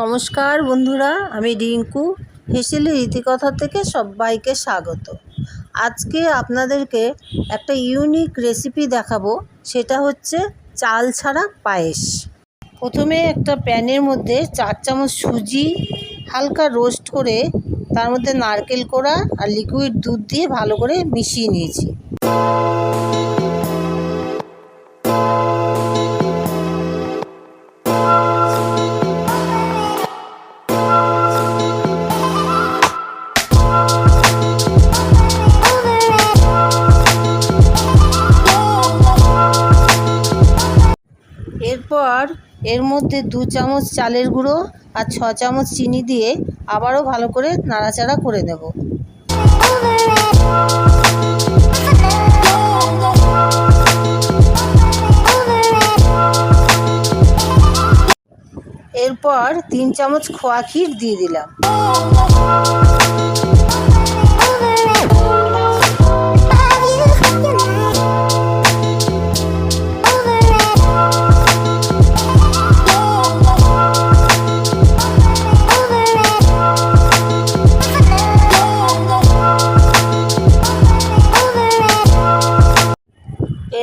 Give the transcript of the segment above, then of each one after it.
নমস্কার বন্ধুরা, আমি রিঙ্কু। হেসেলি রীতিকথা থেকে সবাইকে স্বাগত। আজকে আপনাদেরকে একটা ইউনিক রেসিপি দেখাবো, সেটা হচ্ছে চাল ছাড়া পায়েস। প্রথমে একটা প্যানের মধ্যে চার চামচ সুজি, হালকা রোস্ট করে তার মধ্যে নারকেল কোড়া আর লিকুইড দুধ দিয়ে ভালো করে মিশিয়ে নিয়েছি। এরপর এর মধ্যে দু চামচ চালের গুঁড়ো আর ছ চামচ চিনি দিয়ে আবারও ভালো করে নাড়াচাড়া করে নেব। এরপর তিন চামচ খোয়া ক্ষীর দিয়ে দিলাম।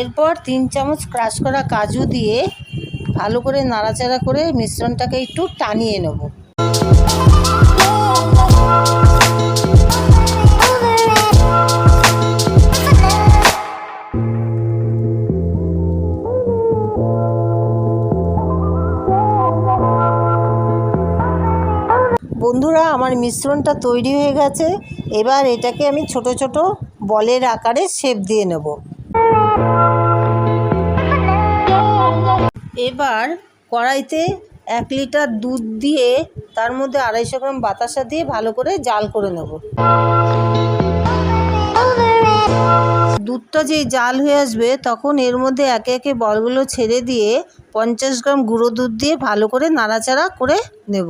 এরপর তিন চামচ ক্রাশ করা কাজু দিয়ে ভালো করে নাড়াচাড়া করে মিশ্রণটাকে একটু টানিয়ে নেব। বন্ধুরা, আমার মিশ্রণটা তৈরি হয়ে গেছে। এবার এটাকে আমি ছোট ছোট বলের আকারে শেপ দিয়ে নেব। এবার কড়াইতে এক লিটার দুধ দিয়ে তার মধ্যে আড়াইশো গ্রাম বাতাসা দিয়ে ভালো করে জাল করে নেব। দুধটা যেই জাল হয়ে আসবে তখন এর মধ্যে একে একে বলগুলো ছেড়ে দিয়ে পঞ্চাশ গ্রাম গুঁড়ো দুধ দিয়ে ভালো করে নাড়াচাড়া করে নেব।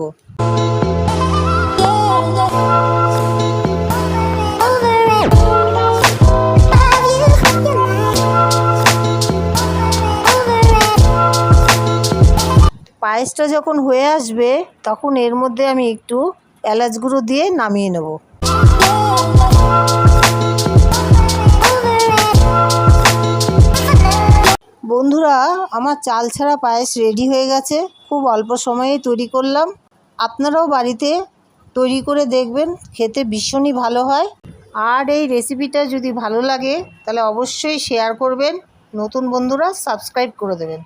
পায়েসটা যখন হয়ে আসবে, তখন এর মধ্যে আমি একটু এলাচ গুঁড়ো দিয়ে নামিয়ে নেব। বন্ধুরা, আমার চাল ছাড়া পায়েস রেডি হয়ে গেছে। খুব অল্প সময়ে তৈরি করলাম। আপনারাও বাড়িতে তৈরি করে দেখবেন, খেতে ভীষণই ভালো হয়। আর এই রেসিপিটা যদি ভালো লাগে, তাহলে অবশ্যই শেয়ার করবেন। নতুন বন্ধুরা, সাবস্ক্রাইব করে দেবেন।